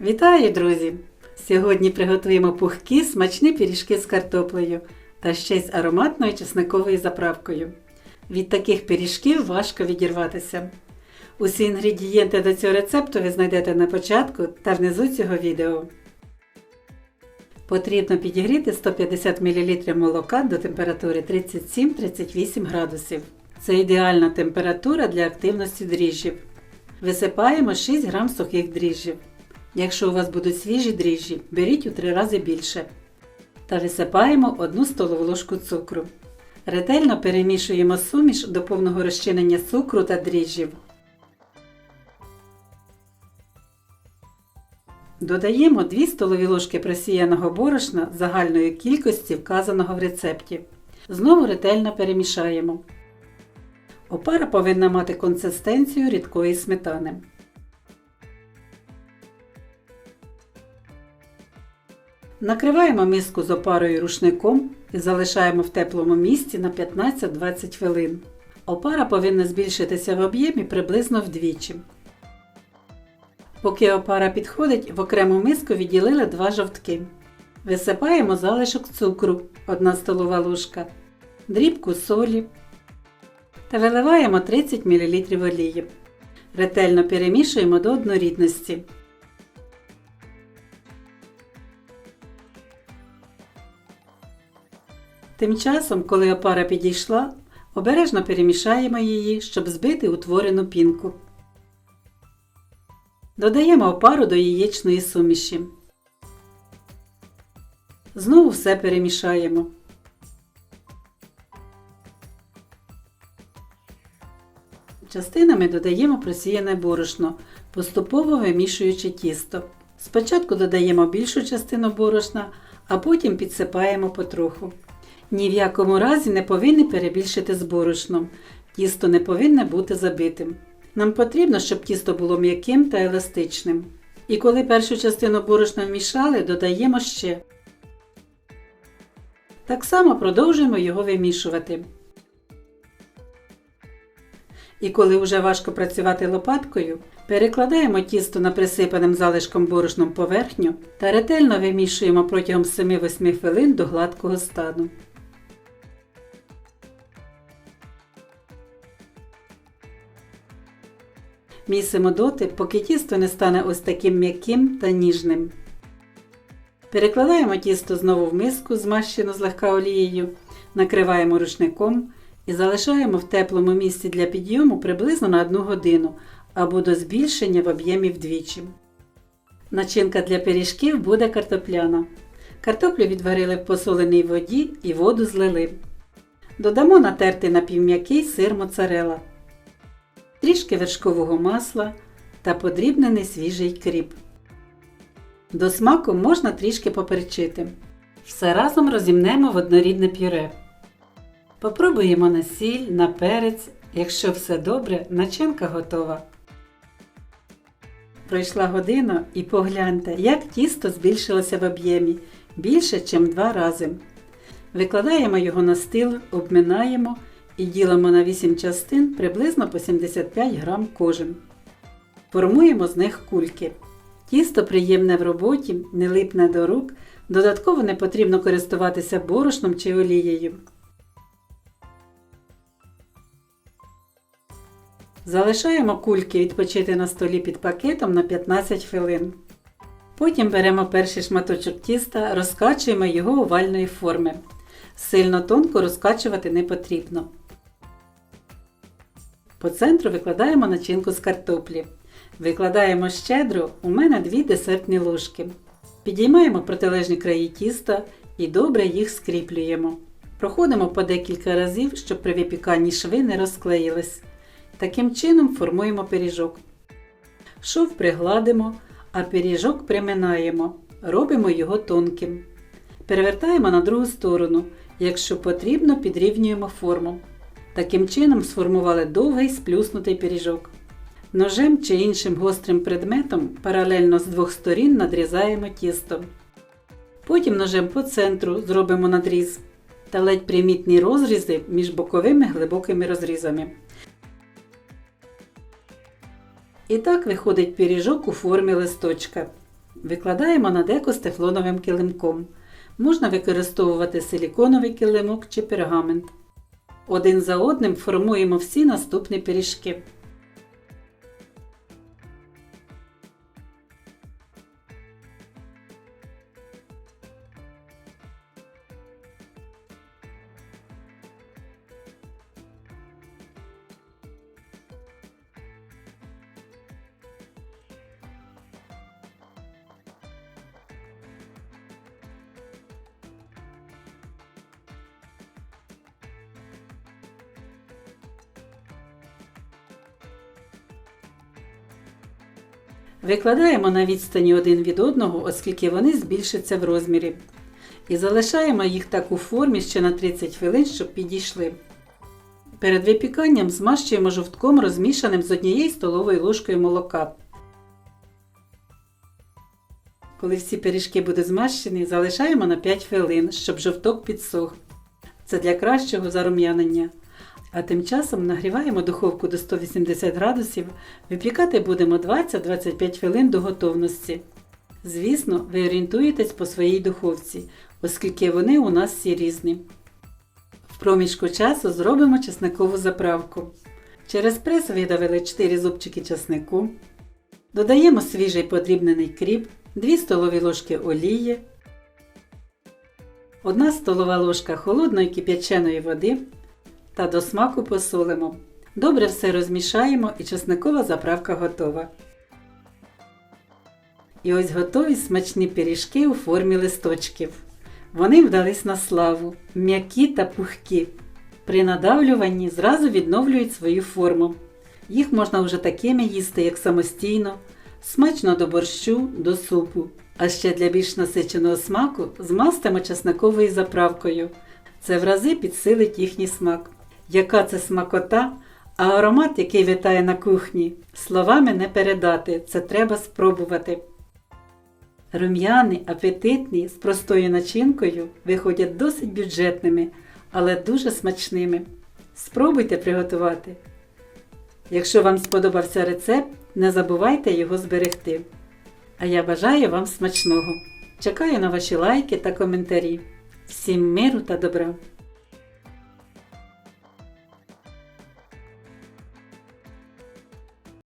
Вітаю, друзі! Сьогодні приготуємо пухкі смачні пиріжки з картоплею та ще й з ароматною чесниковою заправкою. Від таких пиріжків важко відірватися. Усі інгредієнти до цього рецепту ви знайдете на початку та внизу цього відео. Потрібно підігріти 150 мл молока до температури 37-38 градусів. Це ідеальна температура для активності дріжджів. Висипаємо 6 г сухих дріжджів. Якщо у вас будуть свіжі дріжджі, беріть у 3 рази більше. Та висипаємо 1 столову ложку цукру. Ретельно перемішуємо суміш до повного розчинення цукру та дріжджів. Додаємо 2 столові ложки просіяного борошна загальної кількості вказаного в рецепті. Знову ретельно перемішаємо. Опара повинна мати консистенцію рідкої сметани. Накриваємо миску з опарою рушником і залишаємо в теплому місці на 15-20 хвилин. Опара повинна збільшитися в об'ємі приблизно вдвічі. Поки опара підходить, в окрему миску відділили два жовтки. Висипаємо залишок цукру 1 столова ложка, дрібку солі та виливаємо 30 мл олії. Ретельно перемішуємо до однорідності. Тим часом, коли опара підійшла, обережно перемішаємо її, щоб збити утворену пінку. Додаємо опару до яєчної суміші. Знову все перемішаємо. Частинами додаємо просіяне борошно, поступово вимішуючи тісто. Спочатку додаємо більшу частину борошна, а потім підсипаємо потроху. Ні в якому разі не повинні перебільшити з борошном. Тісто не повинне бути забитим. Нам потрібно, щоб тісто було м'яким та еластичним. І коли першу частину борошна вмішали, додаємо ще. Так само продовжуємо його вимішувати. І коли вже важко працювати лопаткою, перекладаємо тісто на присипаним залишком борошном поверхню та ретельно вимішуємо протягом 7-8 хвилин до гладкого стану. Місимо доти, поки тісто не стане ось таким м'яким та ніжним. Перекладаємо тісто знову в миску, змащену злегка олією, накриваємо рушником і залишаємо в теплому місці для підйому приблизно на 1 годину або до збільшення в об'ємі вдвічі. Начинка для пиріжків буде картопляна. Картоплю відварили в посоленій воді і воду злили. Додамо натертий напівм'який сир моцарела, трішки вершкового масла та подрібнений свіжий кріп. До смаку можна трішки поперчити. Все разом розімнемо в однорідне пюре. Попробуємо на сіль, на перець. Якщо все добре, начинка готова. Пройшла година і погляньте, як тісто збільшилося в об'ємі більше, ніж два рази. Викладаємо його на стіл, обминаємо і ділимо на 8 частин приблизно по 75 грам кожен. Формуємо з них кульки. Тісто приємне в роботі, не липне до рук, додатково не потрібно користуватися борошном чи олією. Залишаємо кульки відпочити на столі під пакетом на 15 хвилин. Потім беремо перший шматочок тіста, розкачуємо його овальної форми. Сильно тонко розкачувати не потрібно. По центру викладаємо начинку з картоплі. Викладаємо щедро, у мене 2 десертні ложки. Підіймаємо протилежні краї тіста і добре їх скріплюємо. Проходимо по декілька разів, щоб при випіканні шви не розклеїлись. Таким чином формуємо пиріжок. Шов пригладимо, а пиріжок приминаємо. Робимо його тонким. Перевертаємо на другу сторону. Якщо потрібно, підрівнюємо форму. Таким чином сформували довгий сплюснутий пиріжок. Ножем чи іншим гострим предметом паралельно з двох сторін надрізаємо тісто. Потім ножем по центру зробимо надріз та ледь примітні розрізи між боковими глибокими розрізами. І так виходить пиріжок у формі листочка. Викладаємо на деко з тефлоновим килимком. Можна використовувати силіконовий килимок чи пергамент. Один за одним формуємо всі наступні пиріжки. Викладаємо на відстані один від одного, оскільки вони збільшаться в розмірі. І залишаємо їх так у формі ще на 30 хвилин, щоб підійшли. Перед випіканням змащуємо жовтком розмішаним з однією столовою ложкою молока. Коли всі пиріжки будуть змащені, залишаємо на 5 хвилин, щоб жовток підсох. Це для кращого зарум'янення. А тим часом нагріваємо духовку до 180 градусів, випікати будемо 20-25 хвилин до готовності. Звісно, ви орієнтуєтесь по своїй духовці, оскільки вони у нас всі різні. В проміжку часу зробимо чесникову заправку. Через прес видавили 4 зубчики чеснику. Додаємо свіжий подрібнений кріп, 2 столові ложки олії, 1 столова ложка холодної кип'яченої води та до смаку посолимо. Добре все розмішаємо і чесникова заправка готова. І ось готові смачні пиріжки у формі листочків. Вони вдались на славу, м'які та пухкі. При надавлюванні зразу відновлюють свою форму. Їх можна вже такими їсти, як самостійно, смачно до борщу, до супу. А ще для більш насиченого смаку змастимо чесниковою заправкою. Це в рази підсилить їхній смак. Яка це смакота, а аромат, який витає на кухні, словами не передати, це треба спробувати. Рум'яні, апетитні, з простою начинкою виходять досить бюджетними, але дуже смачними. Спробуйте приготувати. Якщо вам сподобався рецепт, не забувайте його зберегти. А я бажаю вам смачного. Чекаю на ваші лайки та коментарі. Всім миру та добра!